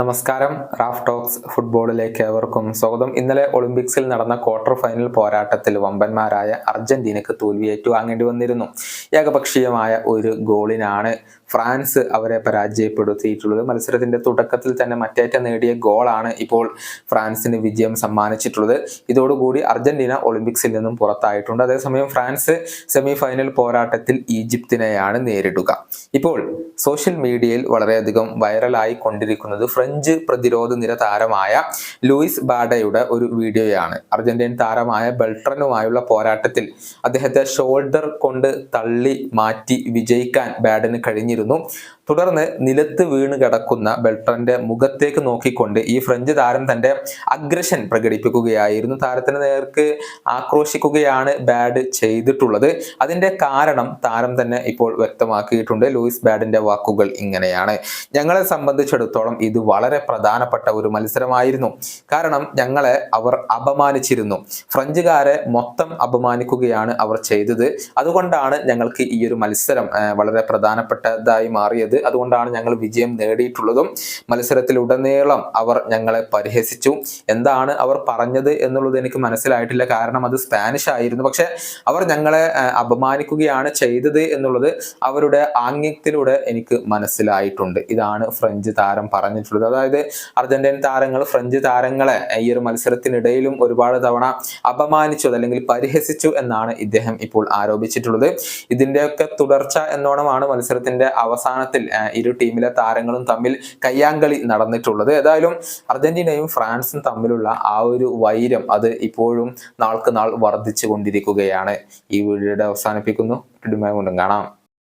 നമസ്കാരം. Raf talks ഫുട്ബോളിലേക്ക് ഏവർക്കും സ്വാഗതം. ഇന്നലെ ഒളിമ്പിക്സിൽ നടന്ന ക്വാർട്ടർ ഫൈനൽ പോരാട്ടത്തിൽ വമ്പന്മാരായ അർജന്റീനക്ക് തോൽവി ഏറ്റുവാങ്ങേണ്ടി വന്നിരുന്നു. ഏകപക്ഷീയമായ ഒരു ഗോളിനാണ് ഫ്രാൻസ് അവരെ പരാജയപ്പെടുത്തിയിട്ടുള്ളത്. മത്സരത്തിന്റെ തുടക്കത്തിൽ തന്നെ മറ്റേറ്റം നേടിയ ഗോളാണ് ഇപ്പോൾ ഫ്രാൻസിന് വിജയം സമ്മാനിച്ചിട്ടുള്ളത്. ഇതോടുകൂടി അർജന്റീന ഒളിമ്പിക്സിൽ നിന്നും പുറത്തായിട്ടുണ്ട്. അതേസമയം ഫ്രാൻസ് സെമി ഫൈനൽ പോരാട്ടത്തിൽ ഈജിപ്തിനെയാണ് നേരിടുക. ഇപ്പോൾ സോഷ്യൽ മീഡിയയിൽ വളരെയധികം വൈറലായി കൊണ്ടിരിക്കുന്നത് ഫ്രഞ്ച് പ്രതിരോധ നിര താരമായ ലൂയിസ് ബാഡയുടെ ഒരു വീഡിയോയാണ്. അർജന്റീൻ താരമായ ബെൽട്രനുമായുള്ള പോരാട്ടത്തിൽ അദ്ദേഹത്തെ ഷോൾഡർ കൊണ്ട് തള്ളി മാറ്റി വിജയിക്കാൻ ബാഡന് കഴിഞ്ഞിരുന്നു. തുടർന്ന് നിലത്ത് വീണ് കിടക്കുന്ന ബെൽട്രന്റെ മുഖത്തേക്ക് നോക്കിക്കൊണ്ട് ഈ ഫ്രഞ്ച് താരം തന്റെ അഗ്രഷൻ പ്രകടിപ്പിക്കുകയായിരുന്നു. താരത്തിന് നേർക്ക് ആക്രോശിക്കുകയാണ് ബാഡ് ചെയ്തിട്ടുള്ളത്. അതിന്റെ കാരണം താരം തന്നെ ഇപ്പോൾ വ്യക്തമാക്കിയിട്ടുണ്ട്. ലൂയിസ് ബാഡിന്റെ വാക്കുകൾ ഇങ്ങനെയാണ്. ഞങ്ങളെ സംബന്ധിച്ചിടത്തോളം ഇത് വളരെ പ്രധാനപ്പെട്ട ഒരു മത്സരമായിരുന്നു. കാരണം ഞങ്ങളെ അവർ അപമാനിച്ചിരുന്നു. ഫ്രഞ്ചുകാരെ മൊത്തം അപമാനിക്കുകയാണ് അവർ ചെയ്തത്. അതുകൊണ്ടാണ് ഞങ്ങൾക്ക് ഈ ഒരു മത്സരം വളരെ പ്രധാനപ്പെട്ടതായി മാറിയത്. അതുകൊണ്ടാണ് ഞങ്ങൾ വിജയം നേടിയിട്ടുള്ളതും മത്സരത്തിലുടനീളം അവർ ഞങ്ങളെ പരിഹസിച്ചു. എന്താണ് അവർ പറഞ്ഞത് എന്നുള്ളത് എനിക്ക് മനസ്സിലായിട്ടില്ല. കാരണം അത് സ്പാനിഷ് ആയിരുന്നു. പക്ഷെ അവർ ഞങ്ങളെ അപമാനിക്കുകയാണ് ചെയ്തത് എന്നുള്ളത് അവരുടെ ആംഗ്യത്തിലൂടെ എനിക്ക് മനസ്സിലായിട്ടുണ്ട്. ഇതാണ് ഫ്രഞ്ച് താരം പറഞ്ഞിട്ടുള്ളത്. അതായത് അർജന്റീൻ താരങ്ങൾ ഫ്രഞ്ച് താരങ്ങളെ ഈ ഒരു മത്സരത്തിനിടയിലും ഒരുപാട് തവണ അപമാനിച്ചു അല്ലെങ്കിൽ പരിഹസിച്ചു എന്നാണ് ഇദ്ദേഹം ഇപ്പോൾ ആരോപിച്ചിട്ടുള്ളത്. ഇതിന്റെയൊക്കെ തുടർച്ച എന്നോണമാണ് മത്സരത്തിന്റെ അവസാനത്തിൽ ഇരു ടീമിലെ താരങ്ങളും തമ്മിൽ കയ്യാങ്കളി നടന്നിട്ടുള്ളത്. ഏതായാലും അർജന്റീനയും ഫ്രാൻസും തമ്മിലുള്ള ആ ഒരു വൈരം അത് ഇപ്പോഴും നാൾക്ക് നാൾ വർദ്ധിച്ചു കൊണ്ടിരിക്കുകയാണ്. ഈ വീഡിയോയുടെ അവസാനിപ്പിക്കുന്നു. കൊണ്ടും കാണാം.